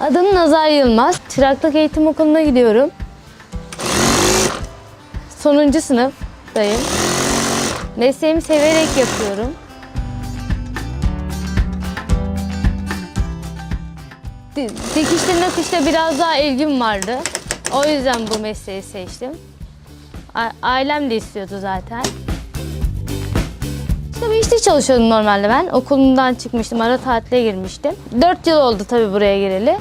Adım Nazar Yılmaz. Çıraklık Eğitim Okulu'na gidiyorum. Sonuncu sınıftayım. Mesleğimi severek yapıyorum. Di- Dikişle nakışla biraz daha ilgim vardı. O yüzden bu mesleği seçtim. Ailem de istiyordu zaten. İşte bir işte çalışıyordum normalde ben. Okulumdan çıkmıştım, ara tatile girmiştim. 4 yıl oldu tabii buraya gireli.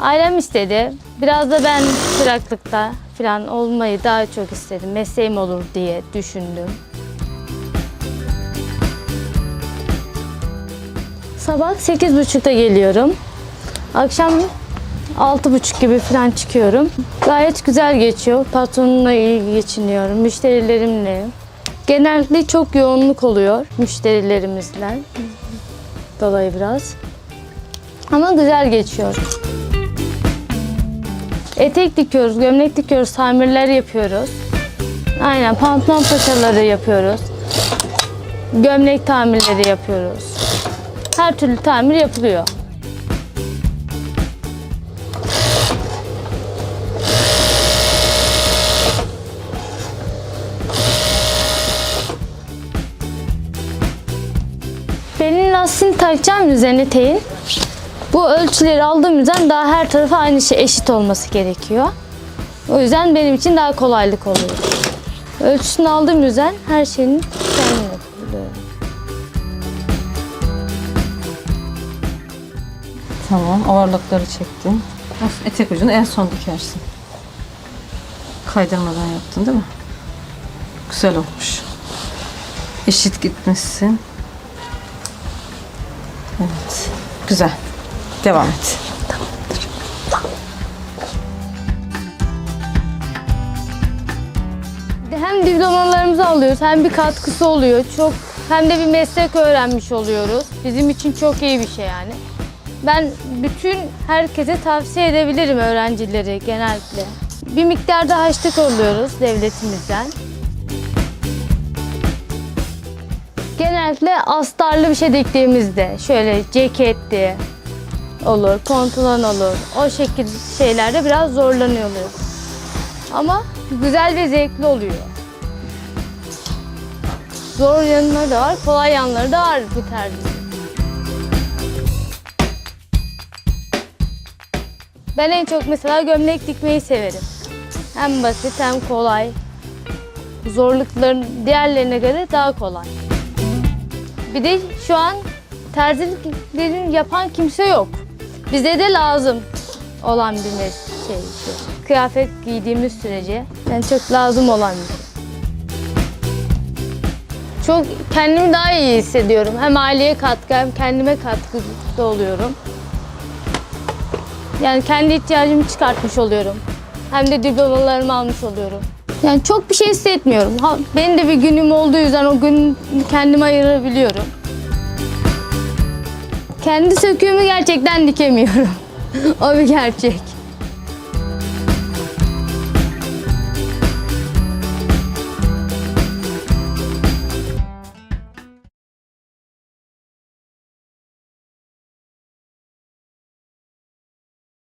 Ailem istedi. Biraz da ben çıraklıkta falan olmayı daha çok istedim. Mesleğim olur diye düşündüm. Sabah 8.30'da geliyorum. Akşam 6.30 gibi falan çıkıyorum. Gayet güzel geçiyor. Patronumla iyi geçiniyorum. Müşterilerimle. Genellikle çok yoğunluk oluyor müşterilerimizle. Dolayı biraz. Ama güzel geçiyor. Etek dikiyoruz, gömlek dikiyoruz, tamirler yapıyoruz. Aynen pantolon paçaları yapıyoruz. Gömlek tamirleri yapıyoruz. Her türlü tamir yapılıyor. Belin lastiğini takacağım üzerine teyin. Bu ölçüleri aldığım yüzden daha her tarafa aynı şey eşit olması gerekiyor. O yüzden benim için daha kolaylık oluyor. Ölçüsünü aldığım yüzden her şeyin kendim yapıyorum. Tamam, ağırlıkları çektin. Of, etek ucunu en son dikersin. Kaydırmadan yaptın değil mi? Güzel olmuş. Eşit gitmişsin. Evet, güzel. Devam et. Hem diplomalarımızı alıyoruz hem bir katkısı oluyor. Çok hem de bir meslek öğrenmiş oluyoruz. Bizim için çok iyi bir şey yani. Ben bütün herkese tavsiye edebilirim öğrencileri genellikle. Bir miktarda harçlık alıyoruz devletimizden. Genellikle astarlı bir şey diktiğimizde şöyle ceketti olur, pantolon olur. O şekilde şeylerde biraz zorlanıyoruz. Ama güzel ve zevkli oluyor. Zor yanları da var, kolay yanları da var bu tercih. Ben en çok mesela gömlek dikmeyi severim. Hem basit hem kolay. Zorlukların diğerlerine göre daha kolay. Bir de şu an terziliklerini yapan kimse yok. Bize de lazım olan bir mes- şey. şey. Kıyafet giydiğimiz sürece yani çok lazım olan bir şey. Çok kendimi daha iyi hissediyorum. Hem aileye katkı hem kendime katkıda oluyorum. Yani kendi ihtiyacımı çıkartmış oluyorum. Hem de diplomalarımı almış oluyorum. Yani çok bir şey hissetmiyorum. Ha, benim de bir günüm olduğu yüzden o gün kendime ayırabiliyorum. Kendi söküğümü gerçekten dikemiyorum. o bir gerçek.